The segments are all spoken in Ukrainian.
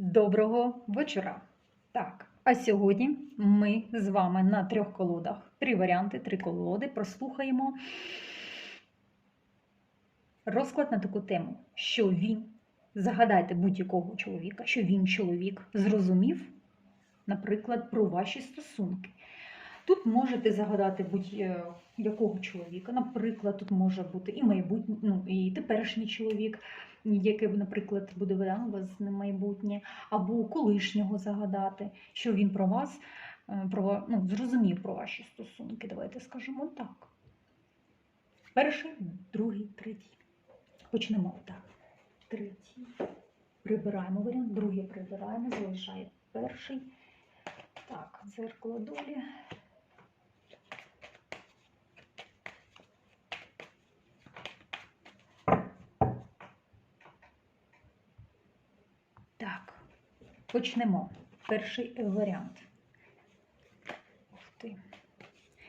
Доброго вечора. Так, а сьогодні ми з вами на трьох колодах. Три варіанти, три колоди. Прослухаємо розклад на таку тему, що він, загадайте будь-якого чоловіка, що він чоловік зрозумів, наприклад, про ваші стосунки. Тут можете загадати будь-якого чоловіка. Наприклад, тут може бути і майбутній, ну, і теперішній чоловік, який, наприклад, буде да, вас на майбутнє, або колишнього загадати, що він про вас е, про, ну, зрозумів про ваші стосунки. Давайте скажемо так. Перший, другий, третій. Почнемо так. Третій. Прибираємо варіант, другий прибираємо, залишає перший. Так, дзеркало долі. Так, почнемо. Перший варіант.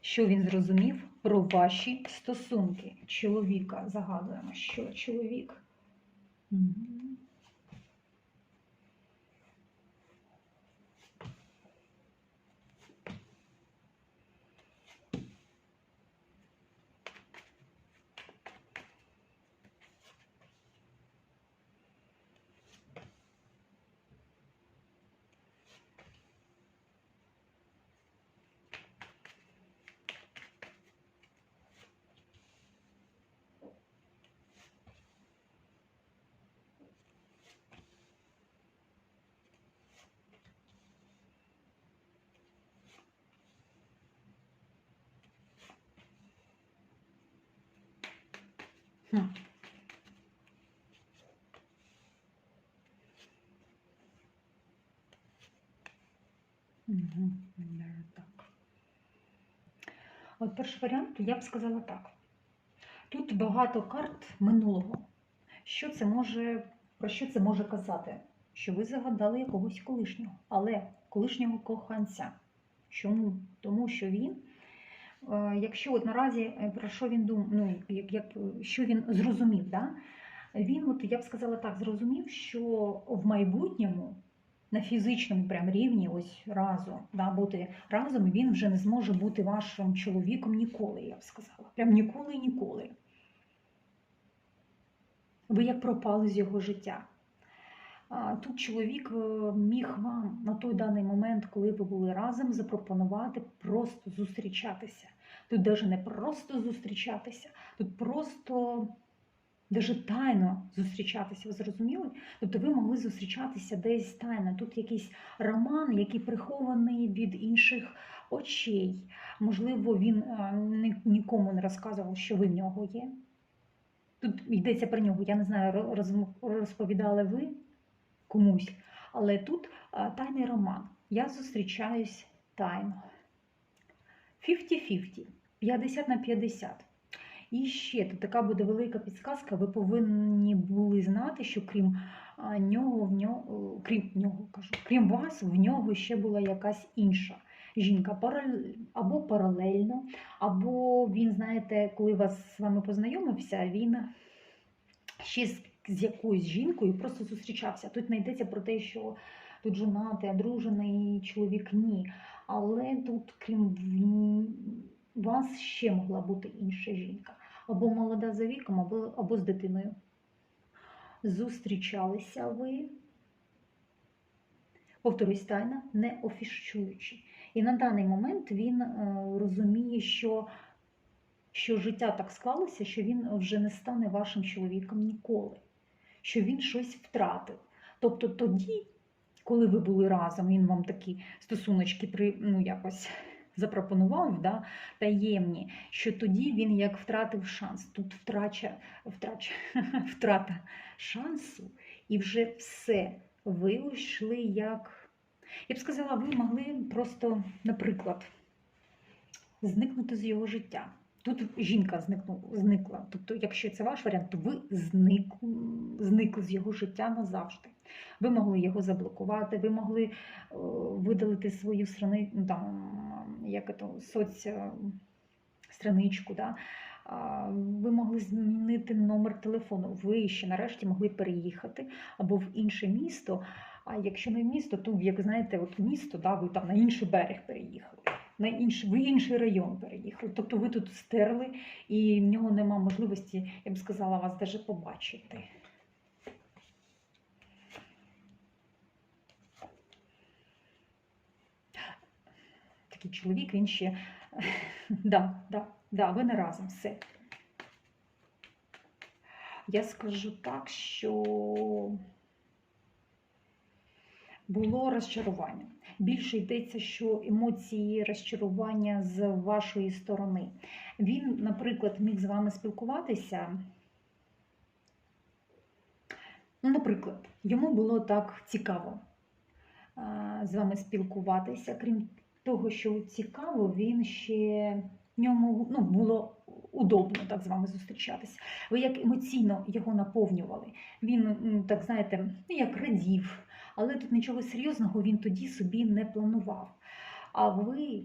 Що він зрозумів про ваші стосунки? Чоловіка загадуємо, що чоловік. Мгм. От перший варіант, я б сказала так. Тут багато карт минулого. Що це може, про що це може казати? Що ви загадали якогось колишнього, але колишнього коханця. Чому? Тому що він, якщо от наразі е, про що він думає, ну, як, як, що він зрозумів, да? він, от, я б сказала так, зрозумів, що в майбутньому на фізичному прям рівні, ось разом, да, бути разом, він вже не зможе бути вашим чоловіком ніколи, я б сказала. Прям ніколи і ніколи. Ви як пропали з його життя. Тут чоловік е, міг вам на той даний момент, коли ви були разом, запропонувати просто зустрічатися. Тут навіть не просто зустрічатися, тут просто даже тайно зустрічатися, ви зрозуміли? Тобто ви могли зустрічатися десь тайно. Тут якийсь роман, який прихований від інших очей. Можливо, він е, нікому не розказував, що ви в нього є. Тут йдеться про нього, я не знаю, розповідали ви комусь, але тут е, тайний роман. Я зустрічаюсь тайно. 50-50, 50 на 50. І ще тут така буде велика підсказка. Ви повинні були знати, що крім а, нього, в нього, крім нього, кажу, крім вас, в нього ще була якась інша жінка, або паралельно, або він, знаєте, коли вас з вами познайомився, він ще з, з якоюсь жінкою просто зустрічався. Тут не йдеться про те, що тут жонатий, одружений чоловік ні. Але тут, крім вас, ще могла бути інша жінка. Або молода за віком, або, або з дитиною. Зустрічалися ви, повторюсь, тайна, не офіщуючи. І на даний момент він е, розуміє, що, що життя так склалося, що він вже не стане вашим чоловіком ніколи, що він щось втратив. Тобто тоді, коли ви були разом, він вам такі стосуночки при, ну, якось запропонував, да, таємні, що тоді він як втратив шанс. Тут втрача, втрача, втрата шансу, і вже все. Ви йшли як. Я б сказала, ви могли просто, наприклад, зникнути з його життя. Тут жінка зникла. Тобто, якщо це ваш варіант, то ви зник, зникли з його життя назавжди. Ви могли його заблокувати, ви могли е, видалити свою страни, ну, там, як це, соц, е, страничку. Да? Ви могли змінити номер телефону. Ви ще нарешті могли переїхати або в інше місто, А якщо не в місто, то як знаєте, от місто, да, ви там на інший берег переїхали, на інший, в інший район переїхали. Тобто ви тут стерли, і в нього нема можливості, я б сказала, вас навіть побачити. Такий чоловік, він ще. Да, да, да, ви не разом все. Я скажу так, що було розчарування. Більше йдеться, що емоції розчарування з вашої сторони. Він, наприклад, міг з вами спілкуватися. Ну, наприклад, йому було так цікаво з вами спілкуватися. Крім того, що цікаво, він ще ньому ну, було удобно так з вами зустрічатися. Ви як емоційно його наповнювали. Він, так знаєте, ну, як радів, але тут нічого серйозного він тоді собі не планував. А ви,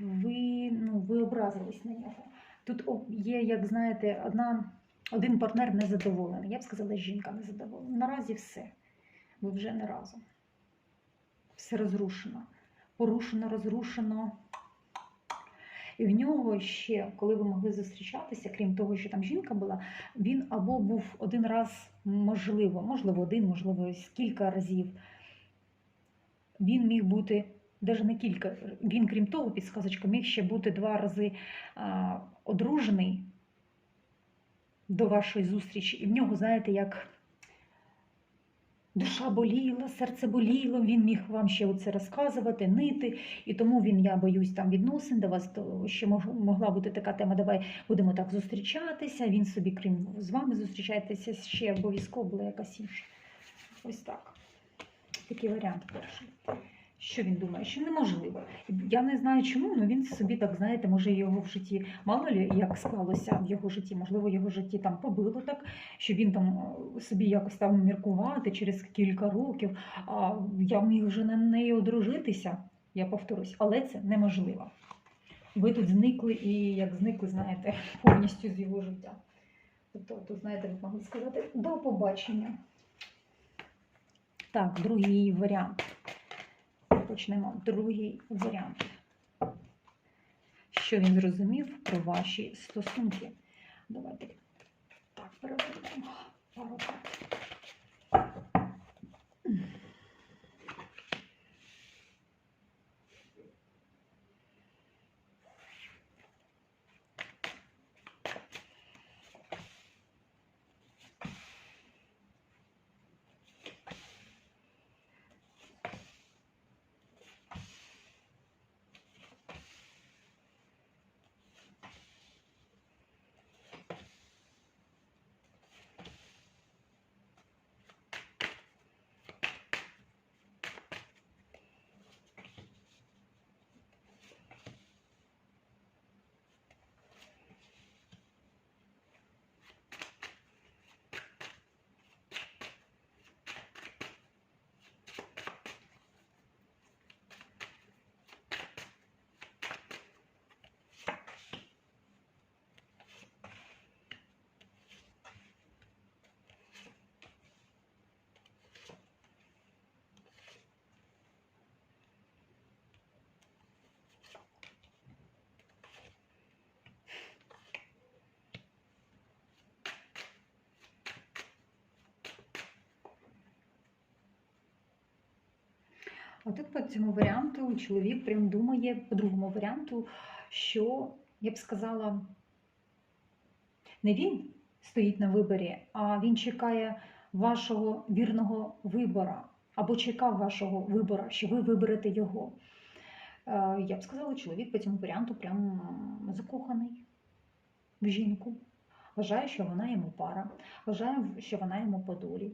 ви, ну, ви образились на нього. Тут є, як знаєте, одна, один партнер незадоволений. Я б сказала, жінка незадоволена. Наразі все. Ви вже не разом. Все розрушено. Порушено, розрушено. І в нього ще, коли ви могли зустрічатися, крім того, що там жінка була, він або був один раз, можливо, можливо, один, можливо, кілька разів. Він міг бути, навіть не кілька, він, крім того, підсказочка, міг ще бути два рази а, одружений до вашої зустрічі. І в нього, знаєте, як душа боліла, серце боліло, він міг вам ще оце розказувати, нити. І тому він, я боюсь, там відносин до вас, то ще могла бути така тема, давай будемо так зустрічатися. Він собі, крім з вами зустрічається ще обов'язково була якась інша. Ось так. Такий варіант перший. Що він думає? Що неможливо. Я не знаю чому, але він собі так, знаєте, може його в житті, мало лі як склалося в його житті, можливо, його житті там побило так, що він там е, собі якось там міркувати через кілька років. А я міг вже на неї одружитися, я повторюсь, але це неможливо. Ви тут зникли і як зникли, знаєте, повністю з його життя. Тобто, тут, знаєте, ви могли сказати до побачення. Так, другий варіант. Почнемо. Другий варіант. Що він зрозумів про ваші стосунки? Давайте так перевернемо пару. Тут по цьому варіанту чоловік прям думає, по другому варіанту, що я б сказала, не він стоїть на виборі, а він чекає вашого вірного вибора, або чекав вашого вибора, що ви виберете його. Е, Я б сказала, чоловік по цьому варіанту прям закоханий в жінку. Вважає, що вона йому пара, вважає, що вона йому по долі.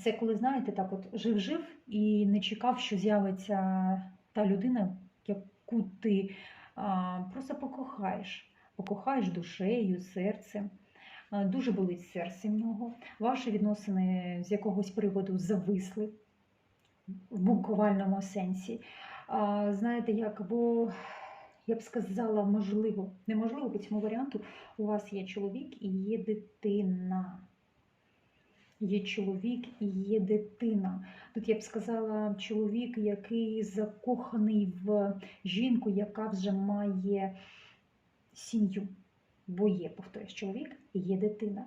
Це коли, знаєте, так от жив-жив і не чекав, що з'явиться та людина, яку ти просто покохаєш. Покохаєш душею, серцем. Дуже болить серце в нього. Ваші відносини з якогось приводу зависли в буквальному сенсі. Знаєте, як, бо я б сказала, можливо, неможливо по цьому варіанту, у вас є чоловік і є дитина. Є чоловік і є дитина. Тут я б сказала, чоловік, який закоханий в жінку, яка вже має сім'ю. Бо є, повторюсь, чоловік і є дитина.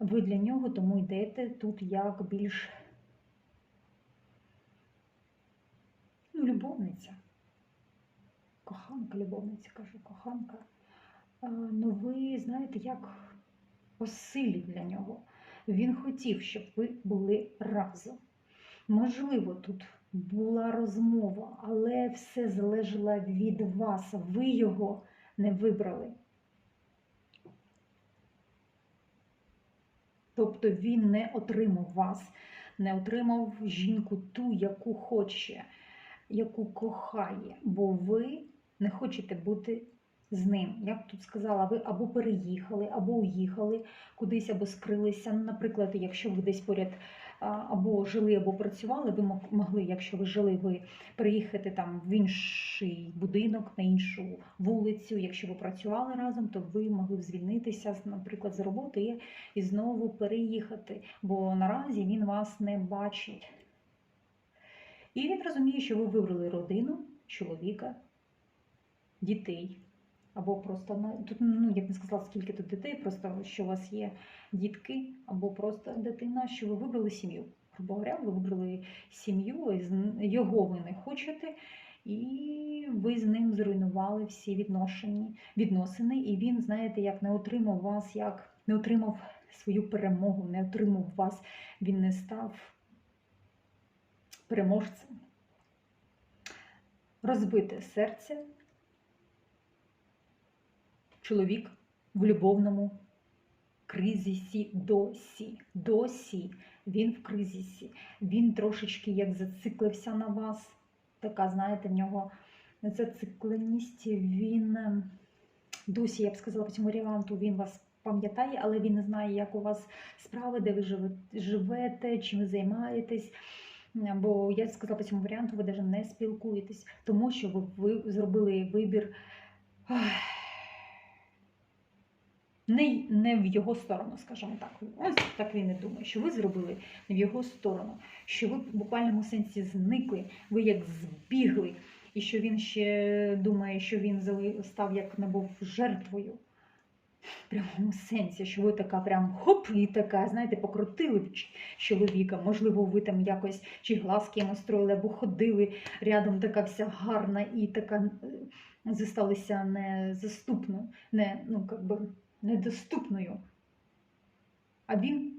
Ви для нього тому йдете тут як більш ну, любовниця. Коханка, любовниця, кажу, коханка. Ну, ви знаєте, як посилі для нього. Він хотів, щоб ви були разом. Можливо, тут була розмова, але все залежало від вас. Ви його не вибрали. Тобто він не отримав вас, не отримав жінку ту, яку хоче, яку кохає, бо ви не хочете бути з ним. Я б тут сказала, ви або переїхали, або уїхали кудись, або скрилися. Наприклад, якщо ви десь поряд або жили, або працювали, ви могли, якщо ви жили, ви переїхати там в інший будинок, на іншу вулицю. Якщо ви працювали разом, то ви могли б звільнитися, наприклад, з роботи і знову переїхати, бо наразі він вас не бачить. І він розуміє, що ви вибрали родину, чоловіка, дітей. Або просто тут ну я б не сказала, скільки тут дітей, просто що у вас є дітки, або просто дитина, що ви вибрали сім'ю. Грубо говоря, ви вибрали сім'ю, його ви не хочете, і ви з ним зруйнували всі відносини, і він, знаєте, як не отримав вас, як не отримав свою перемогу, не отримав вас, він не став переможцем. Розбите серце, чоловік в любовному кризисі досі. Досі він в кризисі. Він трошечки як зациклився на вас. Така, знаєте, в нього зацикленість. Він ем, досі, я б сказала, по цьому варіанту, він вас пам'ятає, але він не знає, як у вас справи, де ви живете, чим ви займаєтесь. Бо я сказала по цьому варіанту, ви навіть не спілкуєтесь, тому що ви, зробили вибір не, не в його сторону, скажімо так. Ось так він і думає, що ви зробили не в його сторону, що ви в буквальному сенсі зникли, ви як збігли, і що він ще думає, що він став як не був жертвою. В прямому сенсі, що ви така прям хоп, і така, знаєте, покрутили чоловіка. Можливо, ви там якось чи глазки йому строїли, або ходили рядом така вся гарна і така зосталися незаступною, не, ну, би, недоступною. А він,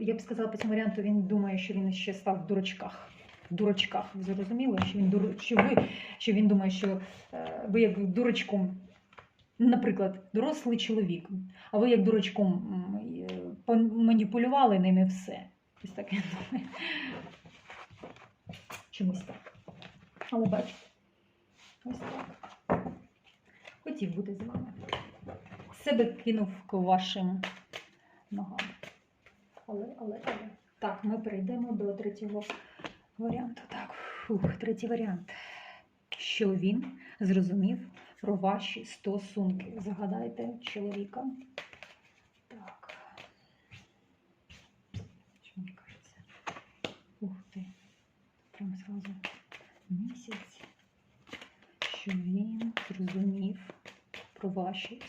я б сказала по цьому варіанту, він думає, що він ще став в дурачках. В дурачках. Ви зрозуміли, що він дур... що ви, що він думає, що е, ви як дурачком, наприклад, дорослий чоловік, а ви як дурачком м, е, поманіпулювали ним і все. Ось так я думаю. Чомусь так. Але бачите, ось так. Хотів бути з вами. Себе кинув к вашим ногам. Але, але, але. Так, ми перейдемо до третього варіанту. Так, фух, третій варіант. Що він зрозумів про ваші стосунки? Загадайте чоловіка. Так. Що мені кажеться? Ух ти. Прямо зразу місяць. Що він зрозумів про ваші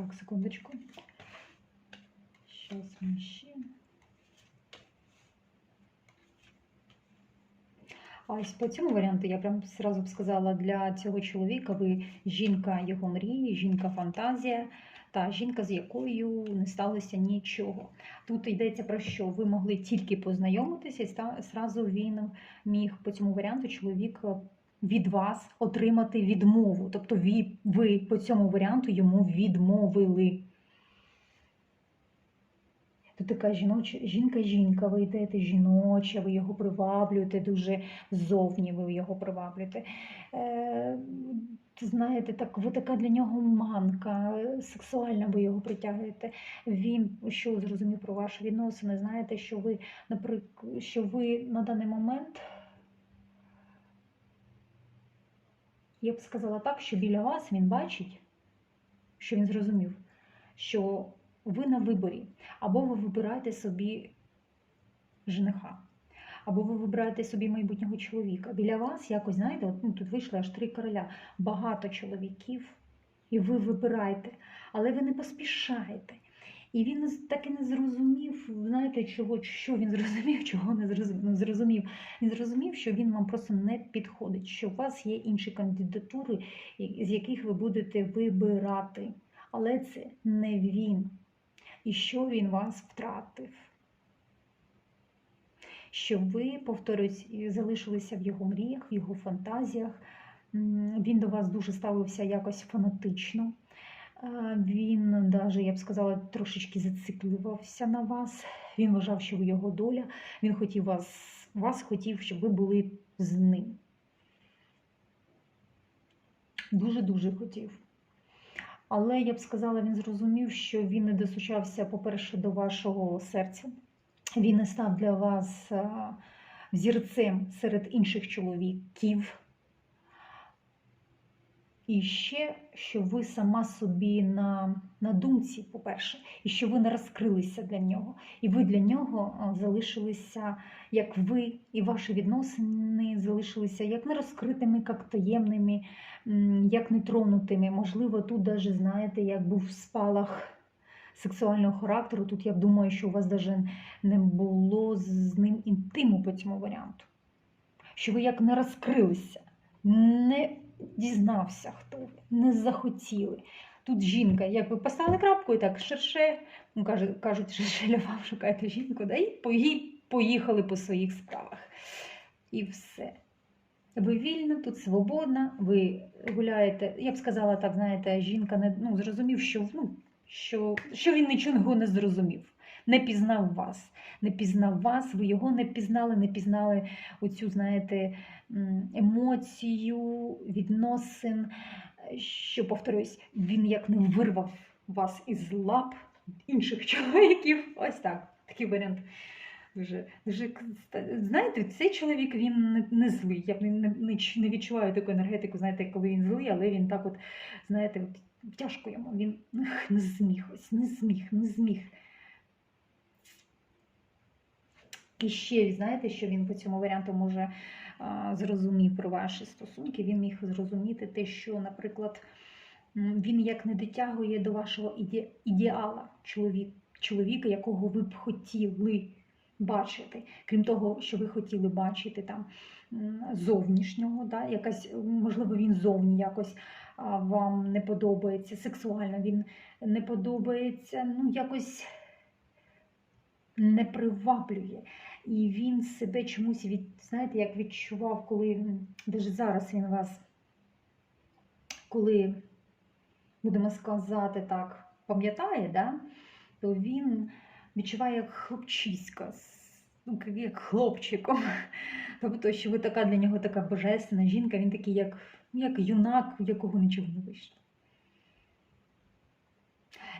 Так, секундочку. Сейчас мы ще. А ось по цьому варіанту я прям зразу б сказала, для цього чоловіка ви жінка його мрії, жінка фантазія та жінка, з якою не сталося нічого. Тут йдеться про що? Ви могли тільки познайомитися, і зразу він міг по цьому варіанту чоловік від вас отримати відмову. Тобто ви, ви по цьому варіанту йому відмовили. Тут така жіноча, жінка-жінка, ви йдете жіноча, ви його приваблюєте дуже ззовні, ви його приваблюєте. Е, знаєте, так, ви така для нього манка, сексуальна ви його притягуєте. Він що зрозумів про ваші відносини, знаєте, що ви, наприклад, що ви на даний момент, я б сказала так, що біля вас він бачить, що він зрозумів, що ви на виборі, або ви вибираєте собі жениха, або ви вибираєте собі майбутнього чоловіка. Біля вас якось, знаєте, от, ну, тут вийшли аж три короля, багато чоловіків, і ви вибираєте, але ви не поспішаєте. І він так і не зрозумів, знаєте, чого, що він зрозумів, чого не зрозумів. Ну. Він зрозумів, що він вам просто не підходить, що у вас є інші кандидатури, з яких ви будете вибирати. Але це не він. І що він вас втратив? Що ви, повторюсь, залишилися в його мріях, в його фантазіях. Він до вас дуже ставився якось фанатично. Він навіть, я б сказала, трошечки зациклювався на вас. Він вважав, що ви його доля. Він хотів вас, вас хотів, щоб ви були з ним. Дуже-дуже хотів. Але я б сказала, він зрозумів, що він не достучався, по-перше, до вашого серця. Він не став для вас взірцем серед інших чоловіків. І ще, що ви сама собі на, на думці, по-перше, і що ви не розкрилися для нього. І ви для нього е, залишилися, як ви, і ваші відносини залишилися як не розкритими, як таємними, як нетронутими. Можливо, тут навіть знаєте, як був спалах сексуального характеру. Тут я думаю, що у вас навіть не було з ним інтиму по цьому варіанту. Що ви як не розкрилися, не дізнався, хто не захотіли. Тут жінка, як ви поставили крапку і так шерше, ну, каже, кажуть, шерше вам шукаєте жінку, да, і поїхали по своїх справах. І все. Ви вільна, тут свободна, ви гуляєте. Я б сказала так, знаєте, жінка не ну, зрозумів, що, ну, що, що він нічого не зрозумів, не пізнав вас, не пізнав вас, ви його не пізнали, не пізнали оцю, знаєте, емоцію, відносин, що, повторюсь, він як не вирвав вас із лап інших чоловіків. Ось так, такий варіант. Дуже, дуже знаєте, цей чоловік він не, не злий. Я не, не, не відчуваю таку енергетику, знаєте, коли він злий, але він так от, знаєте, от, тяжко йому. Він не зміг ось, не зміг, не зміг. І ще, знаєте, що він по цьому варіанту може зрозумів про ваші стосунки. Він міг зрозуміти те, що, наприклад, він як не дотягує до вашого іде, ідеала чоловік, чоловіка, якого ви б хотіли бачити. Крім того, що ви хотіли бачити там зовнішнього, да, якась, можливо, він зовні якось вам не подобається, сексуально він не подобається, ну якось не приваблює. І він себе чомусь від, знаєте, як відчував, коли навіть зараз він вас, коли, будемо сказати так, пам'ятає, да, то він відчуває як хлопчиська, ну, як хлопчиком. Тобто, що ви така для нього така божественна жінка, він такий, як, ну, як юнак, у якого нічого не вийшло.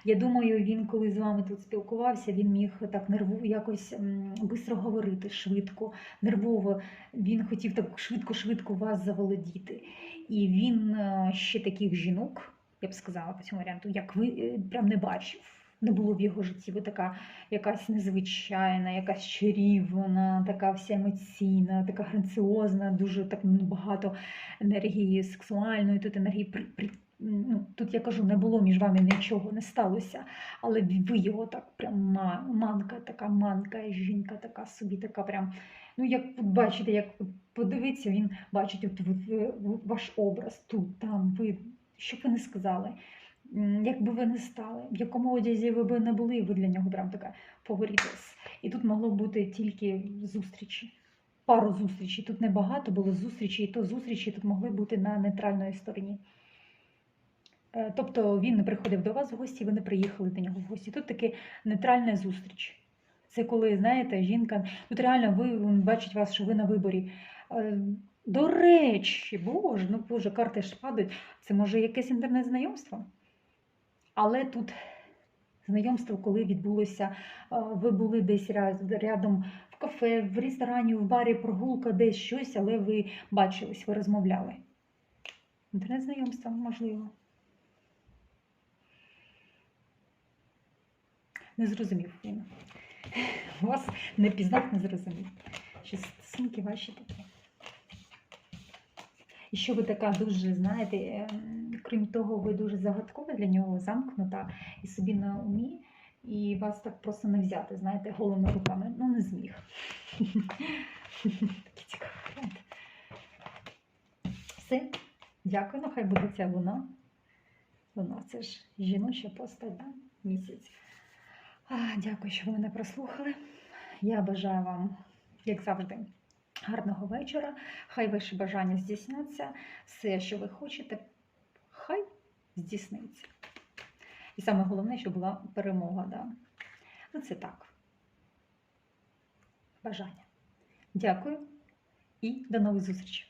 Я думаю, він, коли з вами тут спілкувався, він міг так нервово якось швидко говорити, швидко, нервово. Він хотів так швидко-швидко вас заволодіти. І він е, ще таких жінок, я б сказала по цьому варіанту, як ви е, прям не бачив. Не було в його житті. Ви така якась незвичайна, якась чарівна, така вся емоційна, така граціозна, дуже так ну, багато енергії сексуальної, тут енергії при, при, ну, тут я кажу, не було між вами нічого, не сталося, але ви його так прям манка, така манка, жінка така собі, така прям Ну, як бачите, як от подивіться, він бачить от, ваш образ тут, там, ви, що б ви не сказали, як би ви не стали, в якому одязі ви би не були, ви для нього прям така фаворитес. І тут могло бути тільки зустрічі. Пару зустрічей. Тут небагато було зустрічей, і то зустрічі тут могли бути на нейтральної стороні. Е, Тобто він не приходив до вас в гості, ви не приїхали до нього в гості. Тут таки нейтральна зустріч. Це коли, знаєте, жінка, тут реально ви бачить вас, що ви на виборі. Е, До речі, боже, ну боже, карти ж падають. Це може якесь інтернет-знайомство? Але тут знайомство, коли відбулося, е, ви були десь рядом в кафе, в ресторані, в барі, прогулка, десь щось, але ви бачились, ви розмовляли. Інтернет-знайомство, можливо. Не зрозумів він. Вас не пізнав, не зрозумів. Що стосунки ваші такі. І що ви така дуже, знаєте, ем, крім того, ви дуже загадкова для нього, замкнута і собі на умі, і вас так просто не взяти, знаєте, голими руками. Ну, не зміг. Такий цікавий. Все. Дякую, ну хай буде ця луна. Луна, це ж жіноча постать, да? місяць. Дякую, що ви мене прослухали. Я бажаю вам, як завжди, гарного вечора. Хай ваші бажання здійсняться. Все, що ви хочете, хай здійсниться. І саме головне, щоб була перемога. Да? Ну, це так. Бажання. Дякую і до нових зустрічей.